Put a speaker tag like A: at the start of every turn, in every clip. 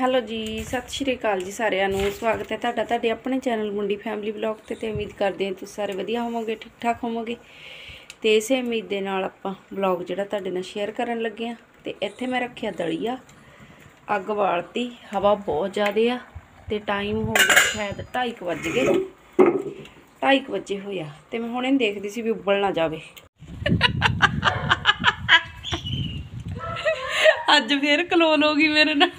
A: Hello ਜੀ, ਸਤਿ ਸ਼੍ਰੀ ਅਕਾਲ ਜੀ ਸਾਰਿਆਂ ਨੂੰ। ਸਵਾਗਤ ਹੈ ਤੁਹਾਡਾ ਤੁਹਾਡੇ ਆਪਣੇ ਚੈਨਲ ਮੁੰਡੀ ਫੈਮਿਲੀ ਵਲੌਗ ਤੇ ਤੇ ਉਮੀਦ ਕਰਦੇ ਹਾਂ ਤੁਸੀਂ ਸਾਰੇ ਵਧੀਆ ਹੋਵੋਗੇ ਠੀਕ ਠਾਕ ਹੋਵੋਗੇ। ਤੇ ਇਸੇ ਉਮੀਦ ਦੇ ਨਾਲ ਆਪਾਂ ਵਲੌਗ ਜਿਹੜਾ ਤੁਹਾਡੇ ਨਾਲ ਸ਼ੇਅਰ ਕਰਨ ਲੱਗੇ ਆ ਤੇ ਇੱਥੇ ਮੈਂ ਰੱਖਿਆ ਦਲੀਆ ਅੱਗ ਬਾਲਤੀ, ਹਵਾ ਬਹੁਤ ਜ਼ਿਆਦੇ ਆ ਤੇ ਟਾਈਮ ਹੋ ਗਿਆ ਸ਼ਾਇਦ 2:30 ਵੱਜ ਗਏ। 2:30 ਵਜੇ ਹੋਇਆ ਤੇ ਮੈਂ ਹੁਣੇ ਦੇਖਦੀ ਸੀ ਵੀ ਉਬਲ ਨਾ ਜਾਵੇ। ਅੱਜ ਫੇਰ ਕਲੋਨ ਹੋ ਗਈ ਮੇਰੇ ਨਾਲ।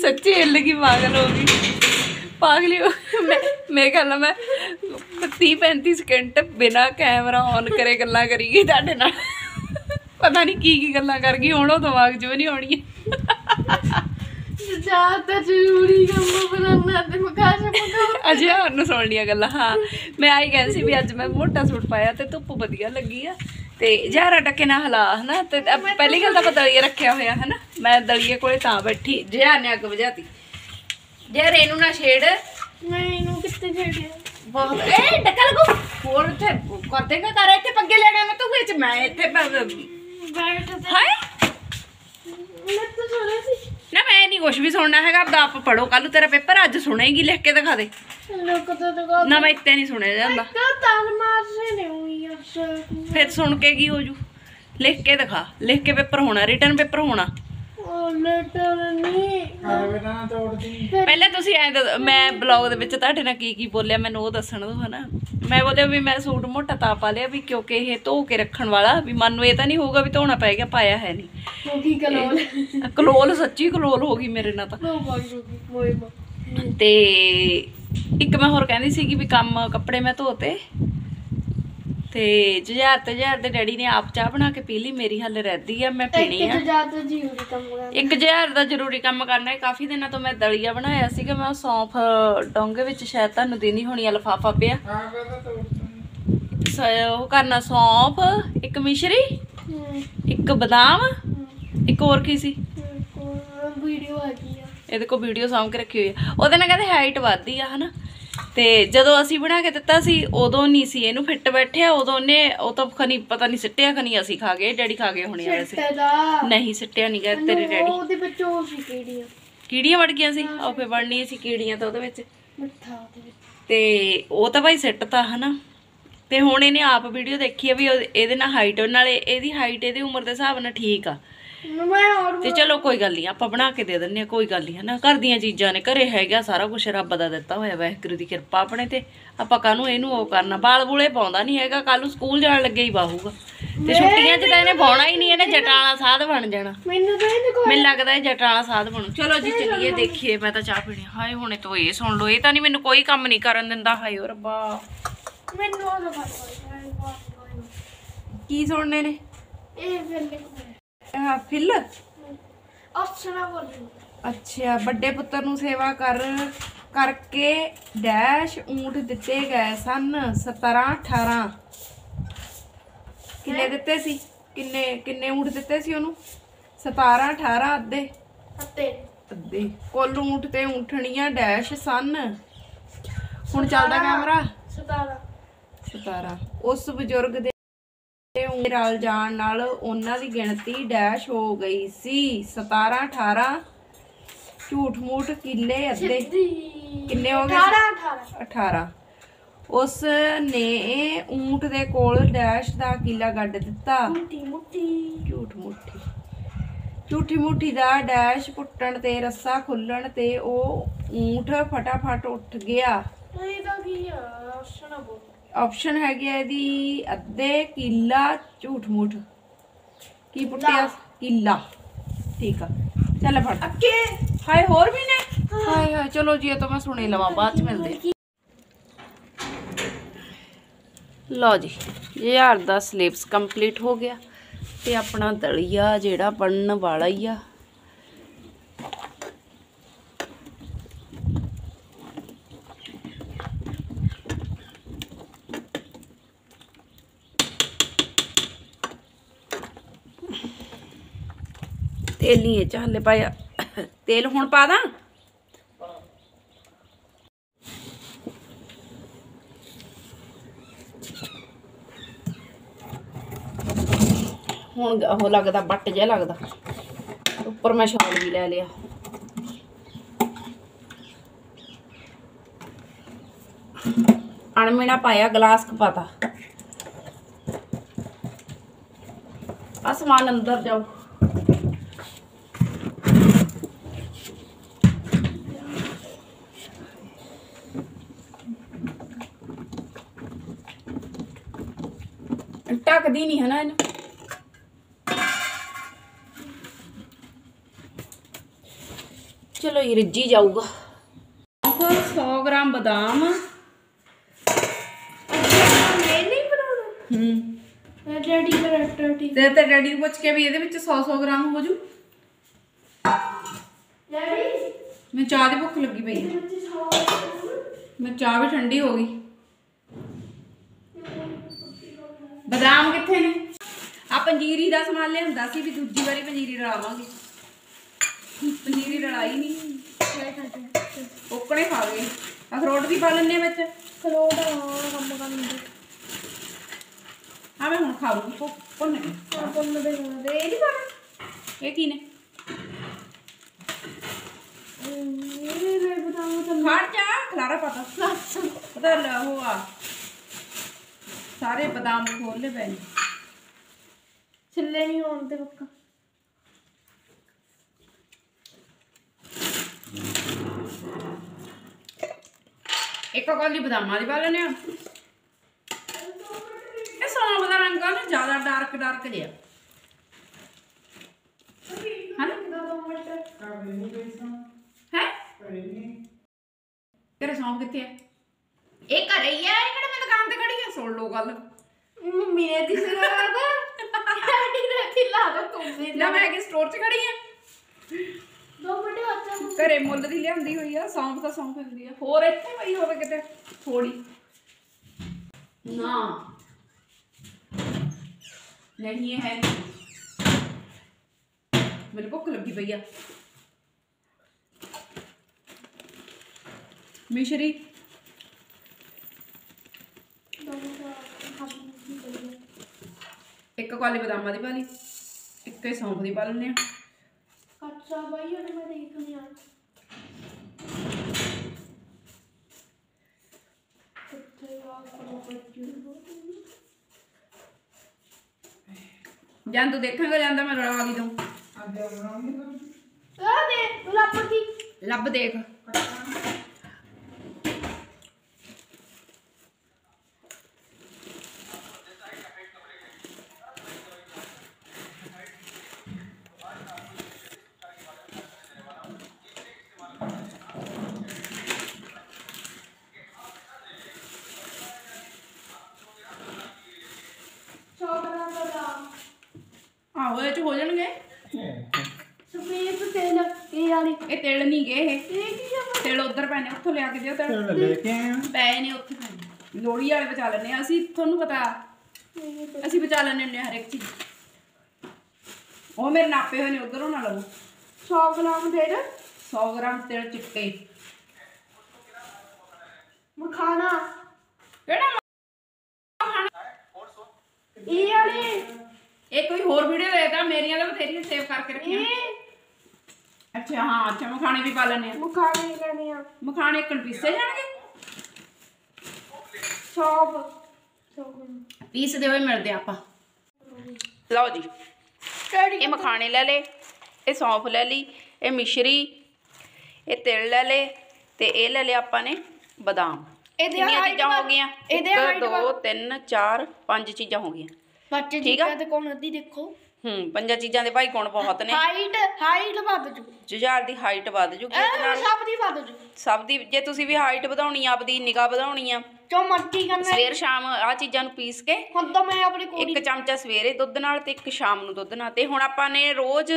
A: ਸੱਚੀ ਹਿੱਲ ਗਈ ਪਾਗਲ ਹੋ ਗਈ। ਪਾਗਲੀ ਹੋ ਮੈਂ ਮੇਰੇ ਖਿਆਲ ਨਾਲ ਮੈਂ 30 35 ਸਕਿੰਟ ਬਿਨਾ ਕੈਮਰਾ ਔਨ ਕਰੇ ਗੱਲਾਂ ਕਰੀ ਗਈ ਤੁਹਾਡੇ ਨਾਲ। ਪਤਾ ਨਹੀਂ ਕੀ ਕੀ ਗੱਲਾਂ ਕਰ ਗਈ ਹੁਣ ਉਹ ਦਿਮਾਗ 'ਚ ਵੀ ਨਹੀਂ ਆਉਣੀ।
B: ਜ਼ਿਆਦਾ ਜ਼ਰੂਰੀ ਕੰਮ ਬਣਾਉਣਾ ਤੇ ਮਕਾਸ਼ ਮਕਾ
A: ਅਜੇ ਹੋਰ ਨੂੰ ਸੁਣਨੀਆਂ ਗੱਲਾਂ ਹਾਂ। ਮੈਂ ਆਈ ਕਹਿੰਦੀ ਸੀ ਵੀ ਅੱਜ ਮੈਂ ਮੋਟਾ ਸੂਟ ਪਾਇਆ ਤੇ ਧੁੱਪ ਵਧੀਆ ਲੱਗੀ ਆ। ਤੇ ਜਾਰਾ ਟੱਕੇ ਨਾ ਹਲਾ ਹਨਾ? ਤੇ ਪਹਿਲੀ ਗੱਲ ਤਾਂ ਆਪਾਂ ਦਲੀਆ ਰੱਖਿਆ ਹੋਇਆ ਹਨਾ? ਮੈਂ ਦਲੀਏ ਕੋਲੇ ਤਾਂ ਬੈਠੀ ਜਿਆ ਨੇ ਅੱਗ ਵਜਾਤੀ ਜੇ ਰੇਨੂ ਨਾ ਛੇੜ।
B: ਮੈਂ ਇਹਨੂੰ ਕਿੱਥੇ ਛੱਡਿਆ
A: ਬਹੁਤ ਏ ਟੱਕਾ ਲੱਗੂ। ਹੋਰ ਤੇ ਕਰ ਦੇਗਾ ਕਰ ਇੱਥੇ ਪੱਗੇ ਲੈਣਾ ਮੈਂ ਤੂੰ ਵਿੱਚ ਮੈਂ ਇੱਥੇ
B: ਬੈਠ
A: ਹਾਏ!
B: ਮੈਂ ਤਾਂ ਸੁਣਿਆ ਸੀ
A: ਨਾ ਮੈਂ ਨਹੀਂ ਕੁਝ ਵੀ ਸੁਣਨਾ ਹੈਗਾ ਆਪਦਾ ਆਪ ਪੜੋ ਕੱਲ ਤੇਰਾ ਪੇਪਰ ਅੱਜ ਸੁਣੇਗੀ ਲਿਖ ਕੇ ਦਿਖਾ ਦੇ।
B: ਲੋਕ ਤਾਂ
A: ਨਾ ਮੈਂ ਇੱਥੇ ਨਹੀਂ ਸੁਣਿਆ ਜਾਂਦਾ।
B: ਕਾ ਤਾਲ ਮਾਰ ਸੇ ਨੇ ਹੋਈ ਅਸਰ
A: ਫਿਰ ਸੁਣ ਕੇ ਕੀ ਹੋ ਜੂ ਲਿਖ ਕੇ ਦਿਖਾ। ਲਿਖ ਕੇ ਪੇਪਰ ਹੋਣਾ ਰਿਟਰਨ ਪੇਪਰ ਹੋਣਾ।
B: ਉਹ ਲੈਟਰ ਨਹੀਂ
A: ਪਹਿਲੇ ਤੁਸੀਂ ਐ ਮੈਂ ਬਲੌਗ ਦੇ ਵਿੱਚ ਤੁਹਾਡੇ ਨਾਲ ਕੀ ਕੀ ਬੋਲਿਆ ਮੈਨੂੰ ਉਹ ਦੱਸਣ ਦਿਓ ਹਨਾ। ਮੈਂ ਬੋਲਿਆ ਵੀ ਮੈਂ ਸੂਟ ਮੋਟਾ ਤਾਂ ਪਾ ਲਿਆ ਵੀ ਕਿਉਂਕਿ ਇਹ ਧੋ ਕੇ ਰੱਖਣ ਵਾਲਾ ਵੀ ਮਨ ਨੂੰ ਇਹ ਤਾਂ ਨਹੀਂ ਹੋਊਗਾ ਵੀ ਧੋਣਾ ਪੈ ਗਿਆ ਪਾਇਆ ਹੈ ਨਹੀਂ।
B: ਉਹ ਕੀ ਕਲੋਲ
A: ਕਲੋਲ ਸੱਚੀ ਕਲੋਲ ਹੋ ਗਈ ਮੇਰੇ ਨਾਲ ਤਾਂ।
B: ਉਹ ਬਾਈ ਰੁਕੀ ਮੋਏ ਮਾ।
A: ਤੇ ਇੱਕ ਮੈਂ ਹੋਰ ਕਹਿੰਦੀ ਸੀ ਕਿ ਵੀ ਕੰਮ ਕੱਪੜੇ ਮੈਂ ਧੋਤੇ ਤੇ ਜੁਝਾਰ ਤੇ ਜੁਝਾਰ ਦੇ ਡੈਡੀ ਨੇ ਆਪ ਚਾਹ ਬਣਾ ਕੇ ਪੀ ਲਈ ਮੇਰੀ ਹੱਲ ਰਹਿਦੀ ਆ ਮੈਂ ਪੀਣੀ ਆ।
B: ਤੋਂ ਜ਼ਿਆਦਾ ਜ਼ਰੂਰੀ ਕੰਮ ਕਰਨਾ।
A: ਇੱਕ ਜੁਝਾਰ ਦਾ ਜ਼ਰੂਰੀ ਕੰਮ ਕਰਨਾ ਹੈ। ਕਾਫੀ ਦਿਨਾਂ ਤੋਂ ਮੈਂ ਦਲੀਆ ਬਣਾਇਆ ਸੀਗਾ ਮੈਂ ਉਹ ਸੌਂਫ ਡੋਂਗੇ ਵਿੱਚ ਸ਼ਾਇਦ ਤੁਹਾਨੂੰ ਦੇਣੀ ਹੋਣੀ ਆ ਲਫਾਫਾ ਪਿਆ। ਸ- ਉਹ ਕਰਨਾ ਸੌਂਫ ਇੱਕ ਮਿਸ਼ਰੀ ਇੱਕ ਬਦਾਮ ਇੱਕ ਹੋਰ ਕੀ ਸੀ?
B: ਵੀਡੀਓ ਆ ਗਈ ਆ।
A: ਇਹਦੇ ਕੋਲ ਵੀਡੀਓ ਸਾਂਭ ਕੇ ਰੱਖੀ ਹੋਈ ਆ। ਉਹਦੇ ਨਾਲ ਕਹਿੰਦੇ ਹਾਈਟ ਵੱਧਦੀ ਆ ਹਨਾ? ਤੇ ਜਦੋਂ ਅਸੀਂ ਬਣਾ ਕੇ ਦਿੱਤਾ ਸੀ ਉਦੋਂ ਨਹੀਂ ਸੀ ਇਹਨੂੰ ਫਿੱਟ ਬੈਠਿਆ ਉਦੋਂ ਨੇ ਉਹ ਤਾਂ ਖਨੀ ਪਤਾ ਨਹੀਂ ਸਿੱਟਿਆ ਖਨੀ ਅਸੀਂ ਖਾ ਗਏ ਡੈਡੀ ਖਾ ਗਏ ਹੋਣੇ ਵੈਸੇ। ਨਹੀਂ ਸਿੱਟਿਆ ਨਹੀਂ ਗਿਆ ਤੇਰੇ ਡੈਡੀ।
B: ਉਹਦੇ ਵਿੱਚ ਉਹ ਸੀ ਕਿਹੜੀ ਆ
A: ਕੀੜੀਆਂ ਵੜ ਗਈਆਂ ਸੀ? ਉਹ ਫੇ ਵੜਨੀ ਸੀ ਕੀੜੀਆਂ ਤਾਂ ਉਹਦੇ ਵਿੱਚ।
B: ਮਿੱਠਾ ਉਹਦੇ ਵਿੱਚ।
A: ਤੇ ਉਹ ਤਾਂ ਭਾਈ ਸਿੱਟਤਾ ਹਨਾ? ਤੇ ਹੁਣ ਇਹਨੇ ਆਪ ਵੀਡੀਓ ਦੇਖੀ ਆ ਵੀ ਇਹਦੇ ਨਾਲ ਹਾਈਟ ਨਾਲੇ ਇਹਦੀ ਹਾਈਟ ਇਹਦੀ ਉਮਰ ਦੇ ਹਿਸਾਬ ਨਾਲ ਠੀਕ ਆ।
B: ਮੈਂ
A: ਤੇ ਚਲੋ ਕੋਈ ਗੱਲ ਨਹੀਂ ਆਪਾਂ ਬਣਾ ਕੇ ਦੇ ਦਿੰਨੇ ਆ ਕੋਈ ਗੱਲ ਨਹੀਂ ਹਨਾ? ਘਰ ਦੀਆਂ ਚੀਜ਼ਾਂ ਨੇ ਘਰੇ ਹੈਗਾ ਸਾਰਾ ਕੁਝ ਰੱਬ ਦਾ ਦਿੱਤਾ ਹੋਇਆ ਵਾਹਿਗੁਰੂ ਦੀ ਕਿਰਪਾ ਆਪਣੇ ਤੇ। ਆਪਾਂ ਕਾਹਨੂੰ ਇਹਨੂੰ ਉਹ ਕਰਨਾ? ਬਾਲ ਬੂਲੇ ਪਾਉਂਦਾ ਨਹੀਂ ਹੈਗਾ ਕੱਲ ਨੂੰ ਸਕੂਲ ਜਾਣ ਲੱਗੇ ਹੀ ਬਾਹੂਗਾ। ਤੇ ਛੁੱਟੀਆਂ 'ਚ ਤਾਂ ਇਹਨੇ ਪਾਉਣਾ ਹੀ ਨਹੀਂ ਇਹਨੇ ਜਟਾਂ ਵਾਲਾ ਸਾਧ ਬਣ ਜਾਣਾ।
B: ਮੈਨੂੰ ਤਾਂ ਇਹਨੇ ਕੋਈ
A: ਮੈਨੂੰ ਲੱਗਦਾ ਇਹ ਜਟਾਂ ਵਾਲਾ ਸਾਧ ਬਣੂ। ਚਲੋ ਜੀ ਚੱਲੀਏ ਦੇਖੀਏ ਮੈਂ ਤਾਂ ਚਾਹ ਪੀਣੀ। ਹਾਏ ਹੁਣੇ ਤੋਂ ਇਹ ਸੁਣ ਲਓ ਇਹ ਤਾਂ ਨਹੀਂ ਮੈਨੂੰ ਕੋਈ ਕੰਮ ਨਹੀਂ ਕਰਨ ਦਿੰਦਾ। ਹਾਏ ਓ ਰੱਬਾ।
B: ਮੈਨੂੰ ਉਹ
A: ਕੀ ਸੁਣਨੇ ਨੇ?
B: ਇਹ ਫਿਰ ਲਿਖ
A: ਫਿਲ?
B: ਬੋਲ
A: ਅੱਛਾ ਵੱਡੇ ਪੁੱਤਰ ਨੂੰ ਸੇਵਾ ਕਰ ਕਰਕੇ ਡੈਸ਼ ਊਂਟ ਦਿੱਤੇ ਗਏ ਸਨ 17 18 ਕਿੰਨੇ ਦਿੱਤੇ ਸੀ? ਕਿੰਨੇ ਕਿੰਨੇ ਊਂਟ ਦਿੱਤੇ ਸੀ ਉਹਨੂੰ? 17 18 ਅੱਧੇ?
B: ਅਤੇ
A: ਅੱਧੇ। ਕੁੱਲ ਊਂਟ ਤੇ ਊਂਠਣੀਆਂ ਡੈਸ਼ ਸਨ। ਹੁਣ ਚੱਲਦਾ ਕੈਮਰਾ।
B: ਸਤਾਰਾ।
A: 17 ਉਸ ਬਜ਼ੁਰਗ ਦੇ ਊਂਟ ਰਲ ਜਾਣ ਨਾਲ ਉਹਨਾਂ ਦੀ ਗਿਣਤੀ ਡੈਸ਼ ਹੋ ਗਈ ਸੀ। 17 18 ਝੂਠ ਮੂਠ ਕਿੱਲੇ ਅੱਧੇ? ਕਿੰਨੇ ਹੋ ਗਏ?
B: 18 18
A: 18 ਉਸ ਨੇ ਊਂਟ ਦੇ ਕੋਲ ਡੈਸ਼ ਦਾ ਕਿਲਾ ਗੱਡ ਦਿੱਤਾ।
B: ਮੁੱਠੀ ਮੁੱਠੀ।
A: ਝੂਠ ਮੁੱਠੀ। ਝੂਠੀ ਮੁੱਠੀ ਦਾ ਡੈਸ਼ ਪੁੱਟਣ ਤੇ ਰੱਸਾ ਖੁੱਲਣ ਤੇ ਉਹ ਊਂਟ ਫਟਾਫਟ ਉੱਠ ਗਿਆ।
B: ਇਹ ਤਾਂ ਕੀ ਆ? ਅਫਸਰਾ ਬੋਲ
A: ਆਪਸ਼ਨ ਹੈਗੀ ਆ ਇਹਦੀ ਅੱਧੇ ਕਿੱਲਾ ਝੂਠ ਮੂਠ। ਕੀ ਪੁੱਟਿਆ? ਕਿੱਲਾ। ਠੀਕ ਆ। ਚੱਲ ਫੜ।
B: ਅੱਕੇ।
A: ਹਾਏ ਹੋਰ ਵੀ ਨੇ? ਹਾਏ ਹਾਏ ਚਲੋ ਜੀ ਇਹ ਤਾਂ ਮੈਂ ਸੁਣੇ ਲਵਾਂ ਬਾਅਦ ਚ ਮਿਲਦੇ। ਲਓ ਜੀ ਹਰ ਦਾ ਸਿਲੇਬਸ ਕੰਪਲੀਟ ਹੋ ਗਿਆ ਤੇ ਆਪਣਾ ਦਲੀਆ ਜਿਹੜਾ ਬਣਨ ਵਾਲਾ ਹੀ ਆ। ਤੇਲ ਨਹੀਂ ਇਹ ਚ ਹਲੇ ਪਾਇਆ ਤੇਲ ਹੁਣ ਪਾ ਦਾਂ ਹੁਣ ਉਹ ਲੱਗਦਾ ਬੱਟ ਜਿਹਾ ਲੱਗਦਾ ਉੱਪਰ ਮੈਂ ਸ਼ਾਲ ਵੀ ਲੈ ਲਿਆ ਅਣਮੀਣਾ ਪਾਇਆ ਗਲਾਸ ਕਪਾਤਾ ਆ ਸਮਾਨ ਅੰਦਰ ਜਾਓ ਢੱਕਦੀ ਨਹੀਂ ਹੈ ਨਾ ਇਹਨੂੰ ਚਲੋ ਇਹ ਰਿੱਝੀ ਜਾਊਗਾ 100 ਗ੍ਰਾਮ ਬਦਾਮ
B: ਮੈਂ ਨਹੀਂ ਬਣਾਉਣਾ
A: ਹੂੰ
B: ਮੈਂ ਡੈਡੀ ਕਰੈਕਟਰ ਠੀਕ
A: ਤੇ ਤੇ ਡੈਡੀ ਨੂੰ ਪੁੱਛ ਕੇ ਵੀ ਇਹਦੇ ਵਿੱਚ 100 100 ਗ੍ਰਾਮ ਹੋ ਜੂ
B: ਡੈਡੀ
A: ਮੈਂ ਚਾਹ ਦੀ ਭੁੱਖ ਲੱਗੀ ਪਈ ਹੈ
B: ਵਿੱਚ ਸੌ
A: ਮੈਂ ਚਾਹ ਵੀ ਠੰਡੀ ਹੋ ਗਈ ਬਦਾਮ ਕਿੱਥੇ ਨੇ? ਆ ਪੰਜੀਰੀ ਦਾ ਸਮਾਨ ਲਿਆਂਦਾ ਸੀ ਵੀ ਦੂਜੀ ਵਾਰੀ ਪੰਜੀਰੀ ਰਲਾਵਾਂਗੇ। ਪੰਜੀਰੀ ਰਲਾਈ ਨਹੀਂ ਕੋਕਣੇ ਖਾ ਗਏ। ਅਖਰੋਟ ਵੀ ਪਾ ਲੈਣੇ ਵਿੱਚ?
B: ਕਰੋੜ ਕੰਮ ਕਰਦੇ
A: ਆ ਮੈਂ ਹੁਣ ਖਾਊਂਗੀ ਭੁੱਖ ਭੁੰਨ ਕੇ।
B: ਆਪਾਂ ਨੂੰ ਦੇ ਦੇ। ਇਹ ਨਹੀਂ ਪਾਣਾ
A: ਇਹ ਕੀ ਨੇ?
B: ਲਈ ਬਤਾਓ ਤਾਂ
A: ਖੜ ਜਾ ਖਲਾਰਾ ਪਤਾ ਪਤਾ ਲ ਉਹ ਆ। ਸਾਰੇ ਬਦਾਮ ਖੋਲ ਲੈ ਨੇ
B: ਛਿੱਲੇ ਨਹੀਂ ਹੋਣ ਤੇ ਪੱਕਾ।
A: ਇੱਕ ਕੋਲੀ ਬਦਾਮਾਂ ਦੀ ਪਾ ਲੈਣੇ ਆ। ਇਹ ਸੌਂਫ ਦਾ ਰੰਗ ਆ ਨਾ ਜ਼ਿਆਦਾ ਡਾਰਕ ਡਾਰਕ ਜਿਹਾ। ਹਨ? ਹੈ? ਤੇਰੇ ਸੌਂਫ ਕਿੱਥੇ ਆ? ਇਹ ਘਰੇ ਹੀ ਆ ਇਹ ਕਿਹੜਾ ਦੁਕਾਨ ਤੇ ਖੜੀ ਆ ਸੁਣ ਲਓ ਗੱਲ।
B: ਮੰਮੀ ਨੇ ਦਿਸ ਰਿਹਾ ਤਾਂ ਡੈਡੀ ਨੇ ਖਿਲਾ ਦੋ ਤੁਮਨੇ
A: ਨਾ ਮੈਂ ਕਿ ਸਟੋਰ 'ਚ ਖੜੀ ਆ?
B: ਦੋ ਹੱਥਾਂ ਨੂੰ
A: ਘਰੇ ਮੁੱਲ ਦੀ ਲਿਆਂਦੀ ਹੋਈ ਆ ਸੌਂਫ ਤਾਂ ਸੌਂਫ ਹੁੰਦੀ ਆ। ਹੋਰ ਇੱਥੇ ਪਈ ਹੋਵੇ ਕਿਤੇ ਥੋੜੀ ਨਾ। ਨਹੀਂ ਇਹ ਹੈ ਨਹੀਂ। ਮੈਨੂੰ ਭੁੱਖ ਲੱਗੀ ਪਈ ਆ। ਮਿਸ਼ਰੀ
B: ਦੋ ਮਿੰਟ ਹੱਥ ਨੂੰ
A: ਇੱਕ ਕਾਲੀ ਬਦਾਮਾਂ ਦੀ ਪਾ ਲਈ ਇੱਕ ਹੀ ਸੌਂਫ ਦੀ ਪਾ ਲੈਂਦੇ ਆ
B: ਕੱਚਾ ਬਾਈ ਉਹਨੇ ਮੈਂ ਦੇਖ ਨਹੀਂ ਆ।
A: ਜਾਂ ਤੂੰ ਦੇਖਾਂਗਾ ਜਾਂਦਾ ਮੈਂ ਰਲਾ ਵੀ ਦਊਂ।
B: ਆ ਦੇ ਲੱਪ ਕੀ?
A: ਲੱਭ ਦੇਖ
B: ਚੌਕਰਾ ਬਦਾਮ
A: ਆਹੋ ਇਹ ਚ ਹੋ ਜਾਣਗੇ
B: ਸਫੇਦ ਤੇਲ ਇਹ ਵਾਲੀ
A: ਇਹ ਤਿਲ ਨਹੀਂ ਗਏ ਇਹ
B: ਇਹ ਕੀ ਆ
A: ਪੈਣੇ ਉੱਥੋਂ ਲਿਆ ਕੇ ਦਿਓ
C: ਚੱਲ ਲੈ ਕੇ ਆਇਆ।
A: ਪਏ ਨੇ ਉੱਥੇ ਪਏ। ਲੋਹੜੀ ਵਾਲੇ ਬਚਾ ਲੈਣੇ ਆ ਅਸੀਂ ਤੁਹਾਨੂੰ ਪਤਾ।
B: ਤਾਂ
A: ਅਸੀਂ ਬਚਾ ਲੈਣੇ ਹੁੰਦੇ ਹਰ ਇੱਕ ਚੀਜ਼। ਉਹ ਮੇਰੇ ਨਾਪੇ ਹੋਏ ਨੇ ਉਧਰੋਂ ਨਾ ਲਵੋ।
B: 100 ਗ੍ਰਾਮ ਤੇਲ
A: 100 ਗ੍ਰਾਮ ਤਿਲ ਚਿੱਟੇ।
B: ਮਖਾਣਾ।
A: ਕਿਹੜਾ
B: ਇਹ ਵਾਲੀ।
A: ਇਹ ਕੋਈ ਹੋਰ ਵੀਡੀਓ ਦੇਗਾ ਮੇਰੀਆਂ ਤਾਂ ਬਥੇਰੀਆਂ ਸੇਵ ਕਰਕੇ ਰੱਖੀਆਂ। ਅੱਛਾ ਹਾਂ ਅੱਛਾ ਮਖਾਣੇ ਵੀ ਪਾ ਲੈਣੇ ਆ
B: ਮਖਾਣੇ ਲੈਣੇ ਆ।
A: ਮਖਾਣੇ ਇੱਕ ਪੀਸੇ ਜਾਣਗੇ?
B: ਸੌਪ ਸੌਪ
A: ਪੀਸ ਦੇ ਹੋਏ ਮਿਲਦੇ ਆਪਾਂ। ਲਓ ਜੀ
B: ਕਿਹੜੀ
A: ਇਹ ਮਖਾਣੇ ਲੈ ਲੇ ਇਹ ਸੌਂਫ ਲੈ ਲਈ ਇਹ ਮਿਸ਼ਰੀ ਇਹ ਤਿਲ ਲੈ ਲੇ ਤੇ ਇਹ ਲੈ ਲਿਆ ਆਪਾਂ ਨੇ ਬਦਾਮ।
B: ਇਹਦੇ
A: ਕਿੰਨੀਆਂ
B: height
A: ਚੀਜ਼ਾਂ ਹੋ
B: ਵੱਧ-
A: ਗਈਆਂ?
B: ਇਹਦੇ
A: 1
B: height
A: 2
B: ਵੱਧ-
A: 3 4 5 ਚੀਜ਼ਾਂ ਹੋ ਗਈਆਂ।
B: ਬੱਚੇ
A: ਠੀਕ ਆ?
B: ਤੇ ਕੋਣ ਅੱਧੀ ਦੇਖੋ।
A: ਹੂੰ ਪੰਜਾਂ ਚੀਜ਼ਾਂ ਦੇ ਭਾਈ ਗੁਣ ਬਹੁਤ ਨੇ।
B: ਹਾਈਟ ਹਾਈਟ ਵੱਧ ਜੂ।
A: ਜੁਝਾਰ ਦੀ ਹਾਈਟ ਵੱਧ ਜੂਗੀ ਇਹਦੇ
B: ਇਹ
A: ਨਾਲ?
B: ਸਭ ਦੀ ਵੱਧ ਜੂ।
A: ਸਭ ਦੀ ਜੇ ਤੁਸੀਂ ਵੀ ਹਾਈਟ ਵਧਾਉਣੀ ਆ ਆਪਦੀ ਨਿਗਾਹ ਵਧਾਉਣੀ ਆ।
B: ਜੋ ਮਰਜ਼ੀ ਕਰਨਾ।
A: ਸਵੇਰ ਸ਼ਾਮ ਆ ਚੀਜ਼ਾਂ ਨੂੰ ਪੀਸ ਕੇ
B: ਹੁਣ ਤਾਂ ਮੈਂ ਆਪਣੀ ਕੁੜੀ
A: ਇੱਕ ਚਮਚਾ ਸਵੇਰੇ ਦੁੱਧ ਨਾਲ ਤੇ ਇੱਕ ਸ਼ਾਮ ਨੂੰ ਦੁੱਧ ਨਾਲ। ਤੇ ਹੁਣ ਆਪਾਂ ਨੇ ਰੋਜ਼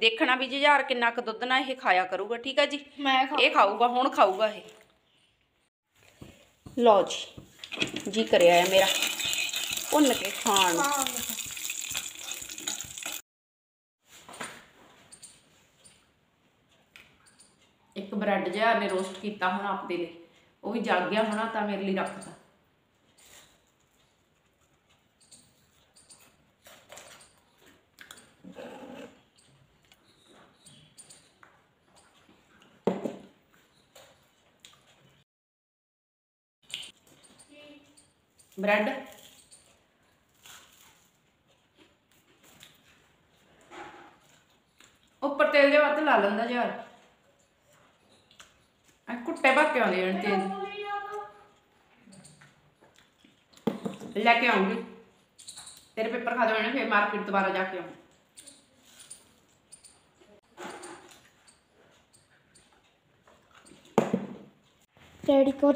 A: ਦੇਖਣਾ ਵੀ ਜੁਝਾਰ ਕਿੰਨਾ ਕੁ ਦੁੱਧ ਨਾਲ ਇਹ ਖਾਇਆ ਕਰੂਗਾ ਠੀਕ ਆ ਜੀ?
B: ਮੈਂ
A: ਇਹ ਖਾਊਗਾ ਹੁਣ ਖਾਊਗਾ ਇਹ। ਲਓ ਜੀ ਜੀ ਕਰਿਆ ਹੈ ਮੇਰਾ। ਭੁੰਨ ਕੇ ਖਾਣ ਇੱਕ ਬ੍ਰੈਡ ਜਿਹਾ ਨੇ ਰੋਸਟ ਕੀਤਾ ਹੁਣ ਆਪਦੇ ਲਈ। ਉਹ ਵੀ ਜਲ ਗਿਆ ਹੋਣਾ ਤਾਂ ਮੇਰੇ ਲਈ ਰੱਖਤਾ ਬ੍ਰੈਡ। ਉੱਪਰ ਤੇਲ ਦੇ ਵੱਧ ਲਾ ਲੈਂਦਾ ਯਾਰ। ਆ ਕੁੱਟੇ ਭਰ ਕੇ ਆਉਂਦੇ ਨੇ ਤੇਲ ਲੈ ਕੇ ਆਉਂਗੀ ਤੇਰੇ ਪੇਪਰ ਖਾ ਦੇਣੇ ਫਿਰ ਮਾਰਕੀਟ ਦੁਬਾਰਾ ਜਾ ਕੇ ਆਉਂਗੀ
B: ਡੈਡੀ ਕੋ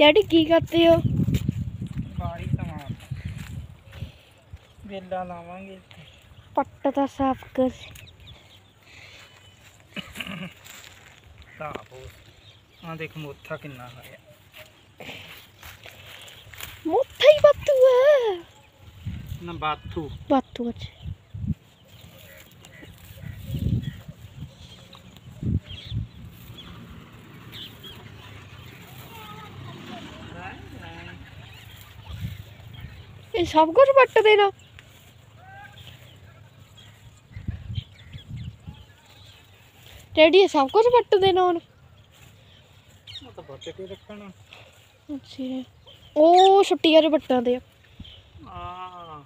B: ਡੈਡੀ ਕੀ ਕਰਦੇ ਹੋ?
C: ਖਾਲੀ ਸਮਾਨ ਵੇਲਾ ਲਾਵਾਂਗੇ ਇੱਥੇ।
B: ਪੱਟ ਦਾ ਸਾਫ਼ ਕਰ।
C: ਤਾਂ ਹੋ। ਆ ਦੇਖ ਮੋਥਾ ਕਿੰਨਾ ਹੋਇਆ
B: ਮੋਥਾ ਹੀ ਬੱਤੂ ਹੈ।
C: ਨਾ ਬਾਥੂ।
B: ਬੱਤੂ ਅੱਜ ਇਹ ਸਭ ਕੁਝ ਵੱਟ ਦੇਣਾ। ਡੈਡੀ ਇਹ ਸਭ ਕੁਝ ਵੱਟ ਦੇਣਾ ਹੁਣ।
C: ਉਹ ਤਾਂ ਬੱਚ ਕੇ ਰੱਖਣਾ।
B: ਅੱਛਾ। ਉਹ ਛੁੱਟੀਆਂ ਦੇ ਵੱਟਾਂ ਦੇ ਆ।
C: ਆ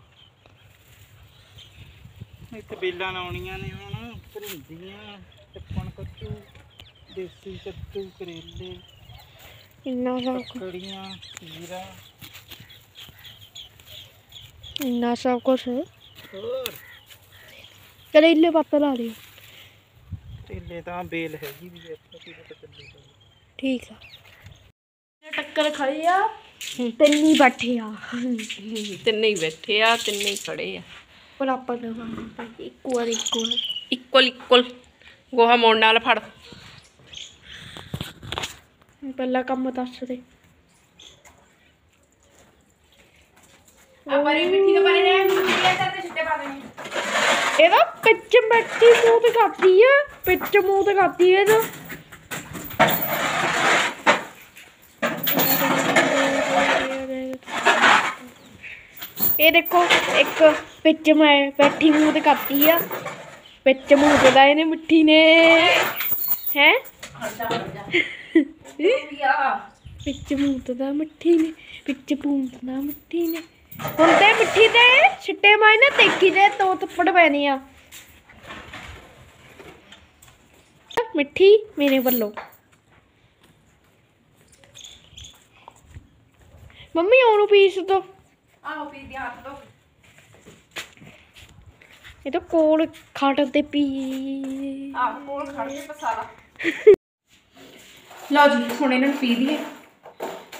C: ਇੱਥੇ ਬੇਲਾਂ ਲਾਉਣੀਆਂ ਨੇ ਹੁਣ ਭਰਿੰਦੀਆਂ ਟੱਪਣ ਕੱਚੂ ਦੇਸੀ ਕੱਦੂ ਕਰੇਲੇ
B: ਇੰਨਾ ਸਭ
C: ਕੜੀਆਂ ਜੀਰਾ
B: ਇੰਨਾ ਸਭ ਕੁਝ
C: ਹੋਰ
B: ਕਰੇਲੇ ਪੱਤਾ ਲਾ ਲਿਓ
C: ਕਰੇਲੇ ਤਾਂ ਬੇਲ ਹੈਗੀ ਵੀ ਇੱਥੇ ਕੀ ਪਤਾ ਚੱਲੇਗਾ
B: ਠੀਕ ਆ ਟੱਕਰ ਖੜੀ ਆ ਤਿੰਨੀ ਬੈਠੇ ਆ
A: ਤਿੰਨੇ ਹੀ ਬੈਠੇ ਆ ਤਿੰਨੇ ਹੀ ਖੜੇ ਆ
B: ਪਰ ਆਪਾਂ ਨਾ ਇੱਕ ਵਾਰ ਇੱਕ ਵਾਰ
A: ਇਕੁਅਲ ਇਕੁਅਲ ਗੋਹਾ ਮੋੜ ਨਾਲ ਫੜ
B: ਪਹਿਲਾ ਕੰਮ ਦੱਸ ਦੇ
A: ਆ ਪਰੀ ਮਿੱਠੀ ਦੇ ਪਰੇ ਨੇ ਮਿੱਠੀ ਤੇ ਛਿੱਟੇ ਪਾ ਦੇਣੇ
B: ਇਹਦਾ ਪਿੱਛ ਬੈਠੀ ਮੂੰਹ ਤੇ ਕਰਦੀ ਆ ਪਿੱਛ ਮੂੰਹ ਤੇ ਕਰਦੀ ਆ ਇਹਦਾ ਇਹ ਦੇਖੋ ਇੱਕ ਪਿੱਛ ਮੈਂ ਬੈਠੀ ਮੂੰਹ ਤੇ ਕਰਦੀ ਆ ਪਿੱਛ ਮੂੰਹ ਤੇ ਦਾ ਇਹਨੇ ਮਿੱਠੀ ਨੇ ਹੈ ਵਿੱਚ ਮੂੰਹ ਦਾ ਮਿੱਠੀ ਨੇ ਵਿੱਚ ਬੂੰਦ ਦਾ ਮਿੱਠੀ ਨੇ ਹੁਣ ਤੇ ਮਿੱਠੀ ਤੇ ਛਿੱਟੇ ਮਾਈ ਨਾ ਦੇਖੀ ਦੇ ਦੋ ਥੱਪੜ ਪੈਣੇ ਆ। ਮਿੱਠੀ ਮੇਰੇ ਵੱਲੋਂ। ਮੰਮੀ ਉਹਨੂੰ ਪੀਸ ਦੋ।
A: ਆਹੋ ਪੀ ਦੀ ਹੱਥ ਦੋ
B: ਇਹ ਤਾਂ ਕੋਲ ਖਾਟ ਤੇ ਪੀ।
A: ਆਹ ਕੋਲ ਖੜ ਕੇ ਪਸਾਲਾ ਲਓ ਜੀ ਹੁਣ ਇਹਨਾਂ ਨੂੰ ਪੀ ਦਈਏ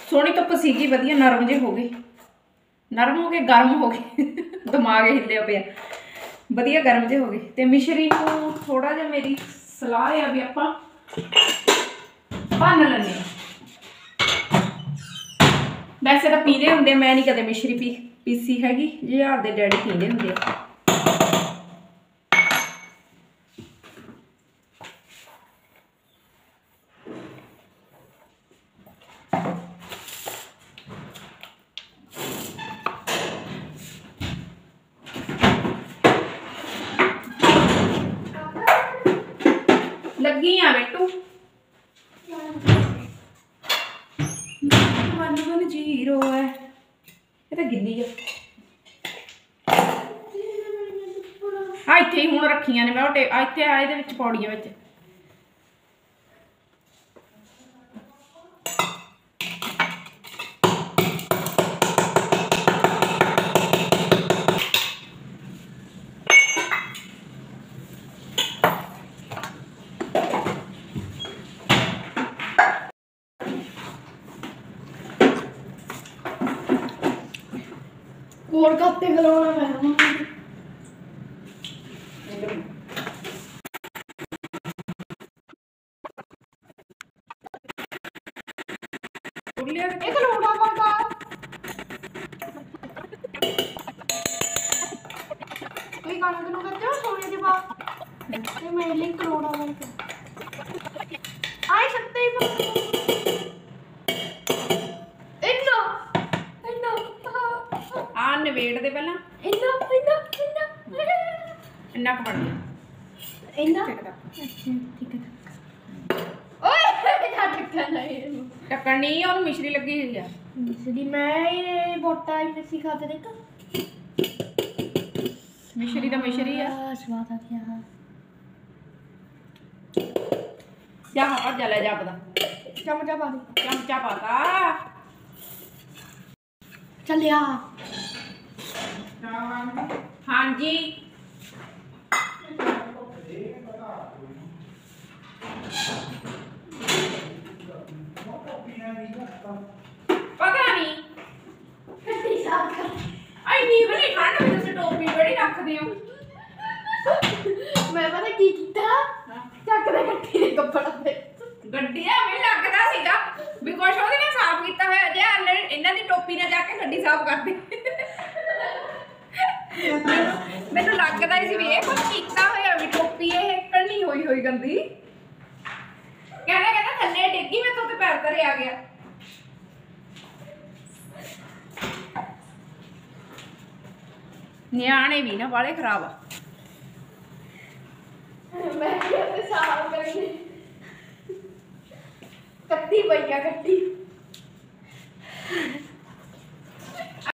A: ਸੋਹਣੀ ਧੁੱਪ ਸੀਗੀ ਵਧੀਆ ਨਰਮ ਜੇ ਹੋ ਗਏ ਨਰਮ ਹੋ ਗਏ ਗਰਮ ਹੋ ਗਏ ਦਿਮਾਗ ਹਿੱਲਿਆ ਪਿਆ। ਵਧੀਆ ਗਰਮ ਜੇ ਹੋ ਗਏ। ਤੇ ਮਿਸ਼ਰੀ ਨੂੰ ਥੋੜਾ ਜਿਹਾ ਮੇਰੀ ਸਲਾਹ ਆ ਵੀ ਆਪਾਂ ਭੰਨ ਲੈਂਦੇ ਹਾਂ। ਵੈਸੇ ਤਾਂ ਪੀਂਦੇ ਹੁੰਦੇ ਮੈਂ ਨਹੀਂ ਕਦੇ ਮਿਸ਼ਰੀ ਪੀ, ਪੀਸੀ ਹੈਗੀ। ਜਿਹਾਰ ਦੇ ਡੈਡੀ ਪੀਂਦੇ ਹੁੰਦੇ ਆ। ਲੱਗੀ ਆ ਬੇਟੂ ਵਨ ਵਨ ਜ਼ੀਰੋ ਹੈ ਇਹ ਤਾਂ ਗਿੱਲੀ ਆ ਆ ਇੱਥੇ ਹੀ ਹੁਣ ਰੱਖੀਆਂ ਨੇ ਮੈਂ ਉਹ ਟੇ- ਆ ਇੱਥੇ ਆ ਇਹਦੇ ਵਿੱਚ ਪੌੜੀਆਂ ਵਿੱਚ
B: ਕੋਲ ਕੱਤੇ ਖਲੋਣਾ ਮੈਂ?
A: ਲਿਆ ਕੇ
B: ਇਹ ਕਲੋੜਾ ਵਰਗਾ ਕੋਈ ਗਾਣਾ ਨੂੰ ਕੱਚੋ ਸੋਨੇ ਦੇ ਬਾਪ ਤੇ ਮੇਰੇ ਲਈ ਕਲੋੜਾ ਵਰਗਾ ਆਈ ਸੱਤੇ ਹੀ ਇੰਨਾ ਇੰਨਾ
A: ਆ ਨਵੇੜ ਦੇ ਪਹਿਲਾਂ
B: ਇੰਨਾ ਇੰਨਾ ਇੰਨਾ
A: ਇੰਨਾ ਕੁ ਬਣ ਗਿਆ
B: ਇੰਨਾ
A: ਟਿਕਦਾ
B: ਅੱਛਾ ਠੀਕ ਹੈ ਓਏ ਕਿਹੜਾ ਟੱਕਾ ਨਹੀਂ
A: ਟੱਕਣ ਨਹੀਂ ਉਹਨੂੰ ਮਿਸ਼ਰੀ ਲੱਗੀ ਹੋਈ ਆ।
B: ਮਿਸਰੀ ਮੈਂ ਇਹ ਬੋਟਾ ਹੀ ਮਿਸੀ ਖਾਤੇ ਦੇਖ
A: ਮਿਸ਼ਰੀ ਤਾਂ ਮਿਸ਼ਰੀ ਆ।
B: ਸਵਾਦ ਆ ਗਿਆ।
A: ਜਾ ਹਾਂ ਭੱਜ ਲੈ ਜਾਪਦਾ
B: ਚਮਚਾ ਪਾ ਦੇ।
A: ਚਮਚਾ ਪਾਤਾ
B: ਚੱਲਿਆ
A: ਹਾਂਜੀ। ਪਤਾ ਨਹੀਂ
B: ਕੱਟੀ ਸਾਫ਼ ਕਰ
A: ਐਨੀ ਬੜੀ ਠੰਡ ਵਿੱਚ ਤੁਸੀਂ ਟੋਪੀ ਬੜੀ ਰੱਖਦੇ ਹੋ।
B: ਮੈਂ ਪਤਾ ਕੀ ਕੀਤਾ? ਚੱਕ ਦੇ ਕੱਟੀ ਦੇ ਕੱਪੜਾ। ਤੇ
A: ਗੱਡੀਆਂ ਵੀ ਲੱਗਦਾ ਸੀਗਾ ਵੀ ਕੁਛ ਉਹਦੇ ਨਾਲ ਸਾਫ਼ ਕੀਤਾ ਹੋਇਆ ਜੇ ਹਲੇ ਇਹਨਾਂ ਦੀ ਟੋਪੀ ਨਾਲ ਜਾ ਕੇ ਗੱਡੀ ਸਾਫ਼ ਕਰਦੇ ਮੈਨੂੰ ਲੱਗਦਾ ਹੀ ਸੀ ਵੀ ਇਹ ਕੁਛ ਕੀਤਾ ਹੋਇਆ ਵੀ ਟੋਪੀ ਇਹ ਕਰਨੀ ਹੋਈ ਹੋਈ ਗੰਦੀ। ਕਹਿੰਦਾ ਕਹਿੰਦਾ ਥੱਲੇ ਡਿੱਗੀ ਮੈਂ ਤੋਂ ਤੇ ਪੈਰ ਤਰੇ ਆ ਗਿਆ ਨਿਆਣੇ ਵੀ ਨਾ ਵਾਲੇ ਖਰਾਬ ਆ
B: ਮੈਂ ਕਿਹਾ ਤੇ ਸਾਫ਼ ਕਰੀ ਕੱਟੀ ਪਈ ਆ ਕੱਟੀ